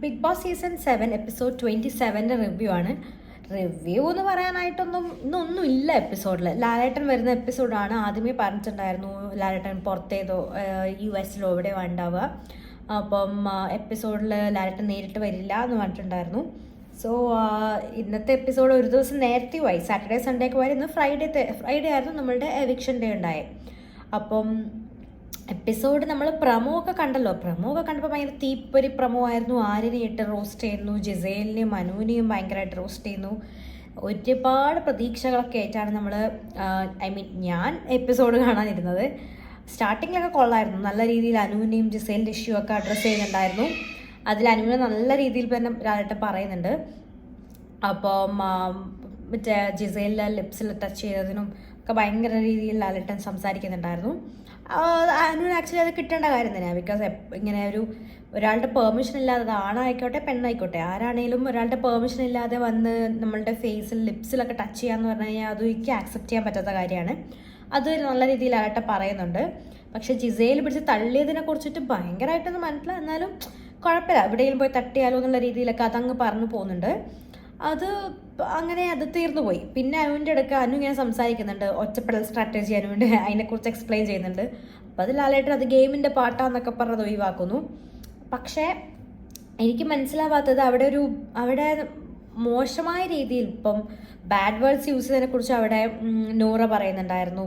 Big boss season seven episode twenty സെവന്റെ review ആണ്. Review എന്ന് പറയാനായിട്ടൊന്നും ഇന്നൊന്നും ഇല്ല എപ്പിസോഡിൽ ലാലേട്ടൻ വരുന്ന എപ്പിസോഡാണ് ആദ്യമേ പറഞ്ഞിട്ടുണ്ടായിരുന്നു ലാലേട്ടൻ പുറത്തേതോ യു എസിലോ എവിടെയോ ഉണ്ടാവുക അപ്പം എപ്പിസോഡിൽ ലാലേട്ടൻ നേരിട്ട് വരില്ല എന്ന് പറഞ്ഞിട്ടുണ്ടായിരുന്നു. സോ ഇന്നത്തെ എപ്പിസോഡ് ഒരു ദിവസം നേരത്തെ പോയി. സാറ്റർഡേ സൺഡേ ഒക്കെ വരെ ഇന്ന് ഫ്രൈഡേ ഫ്രൈഡേ ആയിരുന്നു നമ്മളുടെ എവിക്ഷൻ ഡേ ഉണ്ടായത് അപ്പം എപ്പിസോഡ് നമ്മൾ പ്രമോ ഒക്കെ കണ്ടല്ലോ. പ്രമോ ഒക്കെ കണ്ടപ്പോൾ ഭയങ്കര തീപ്പൊരി പ്രമോ ആയിരുന്നു. ആരിനെ ഇട്ട് റോസ്റ്റ് ചെയ്യുന്നു. ജിസേലിനെയും മനുവിനെയും ഭയങ്കരമായിട്ട് റോസ്റ്റ് ചെയ്യുന്നു. ഒരുപാട് പ്രതീക്ഷകളൊക്കെ ആയിട്ടാണ് നമ്മൾ ഐ മീൻ ഞാൻ എപ്പിസോഡ് കാണാനിരുന്നത്. സ്റ്റാർട്ടിങ്ങിലൊക്കെ കൊള്ളായിരുന്നു. നല്ല രീതിയിൽ അനുവിനെയും ജിസേലിന്റെ ഇഷ്യൂ ഒക്കെ അഡ്രസ്സ് ചെയ്യുന്നുണ്ടായിരുന്നു. അതിൽ അനുവിനെ നല്ല രീതിയിൽ തന്നെ ലാലേട്ടൻ പറയുന്നുണ്ട്. അപ്പം മറ്റേ ജിസേലിലെ ലിപ്സിൽ ടച്ച് ചെയ്തതിനും ഒക്കെ ഭയങ്കര രീതിയിൽ ലാലട്ടൻ സംസാരിക്കുന്നുണ്ടായിരുന്നു. അനുവിന് ആക്ച്വലി അത് കിട്ടേണ്ട കാര്യം തന്നെയാണ് ബിക്കോസ് ഇങ്ങനെ ഒരു ഒരാളുടെ പെർമിഷൻ ഇല്ലാതെ ആണായിക്കോട്ടെ പെണ്ണായിക്കോട്ടെ. ആരാണേലും ഒരാളുടെ പെർമിഷൻ ഇല്ലാതെ വന്ന് നമ്മളുടെ ഫേസിൽ ലിപ്സിലൊക്കെ ടച്ച് ചെയ്യാന്ന് പറഞ്ഞു കഴിഞ്ഞാൽ അത് എനിക്ക് ആക്സെപ്റ്റ് ചെയ്യാൻ പറ്റാത്ത കാര്യമാണ്. അത് നല്ല രീതിയിൽ ആകട്ടെ പറയുന്നുണ്ട്. പക്ഷെ ജിസയിൽ പിടിച്ച് തള്ളിയതിനെ കുറിച്ചിട്ട് ഭയങ്കരമായിട്ടൊന്നും മനസ്സിലായി എന്നാലും കുഴപ്പമില്ല. എവിടെയെങ്കിലും പോയി തട്ടിയാലോ എന്നുള്ള രീതിയിലൊക്കെ അതങ്ങ് പറഞ്ഞു പോകുന്നുണ്ട്. അത് അങ്ങനെ അത് തീർന്നു പോയി. പിന്നെ അനുവിന്റെ അടുക്ക അനു ഇങ്ങനെ സംസാരിക്കുന്നുണ്ട്. ഒറ്റപ്പെടൽ സ്ട്രാറ്റജി അനുവിന്റെ അതിനെക്കുറിച്ച് എക്സ്പ്ലെയിൻ ചെയ്യുന്നുണ്ട്. അപ്പോൾ അത് ലാലേട്ടൻ അത് ഗെയിമിന്റെ പാട്ടാന്നൊക്കെ പറഞ്ഞത് ഒഴിവാക്കുന്നു. പക്ഷേ എനിക്ക് മനസ്സിലാവാത്തത് അവിടെ ഒരു അവിടെ മോശമായ രീതിയിൽ ഇപ്പം ബാഡ് വേർഡ്സ് യൂസ് ചെയ്തതിനെ കുറിച്ച് അവിടെ നോറ പറയുന്നുണ്ടായിരുന്നു.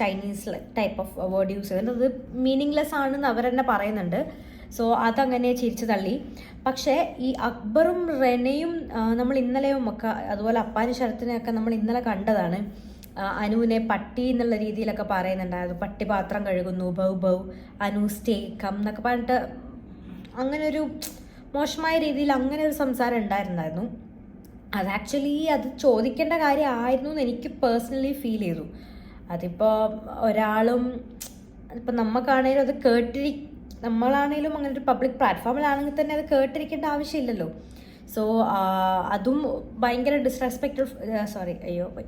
Chinese type of word use ചെയ്തത്. അത് മീനിങ്ലെസ് ആണെന്ന് അവർ തന്നെ പറയുന്നുണ്ട്. സോ അതങ്ങനെ ചിരിച്ചു തള്ളി. പക്ഷേ ഈ അക്ബറും റെനയും നമ്മൾ ഇന്നലെയും ഒക്കെ അതുപോലെ അപ്പാനും ശരത്തിനെയൊക്കെ നമ്മൾ ഇന്നലെ കണ്ടതാണ്. അനുവിനെ പട്ടി എന്നുള്ള രീതിയിലൊക്കെ പറയുന്നുണ്ടായിരുന്നു. പട്ടി പാത്രം കഴുകുന്നു bow bow Anu stay come എന്നൊക്കെ പറഞ്ഞിട്ട് അങ്ങനെ ഒരു മോശമായ രീതിയിൽ അങ്ങനെ ഒരു സംസാരം ഉണ്ടായിരുന്നായിരുന്നു. അത് ആക്ച്വലി അത് ചോദിക്കേണ്ട കാര്യമായിരുന്നു എന്ന് എനിക്ക് പേഴ്സണലി ഫീൽ ചെയ്തു. അതിപ്പോൾ ഒരാളും ഇപ്പം നമുക്കാണേലും അത് കേട്ടിരി നമ്മളാണേലും അങ്ങനെ ഒരു പബ്ലിക് പ്ലാറ്റ്ഫോമിലാണെങ്കിൽ തന്നെ അത് കേട്ടിരിക്കേണ്ട ആവശ്യമില്ലല്ലോ. സോ അതും ഭയങ്കര ഡിസ്റെസ്പെക്റ്റ് സോറി അയ്യോ പോയി.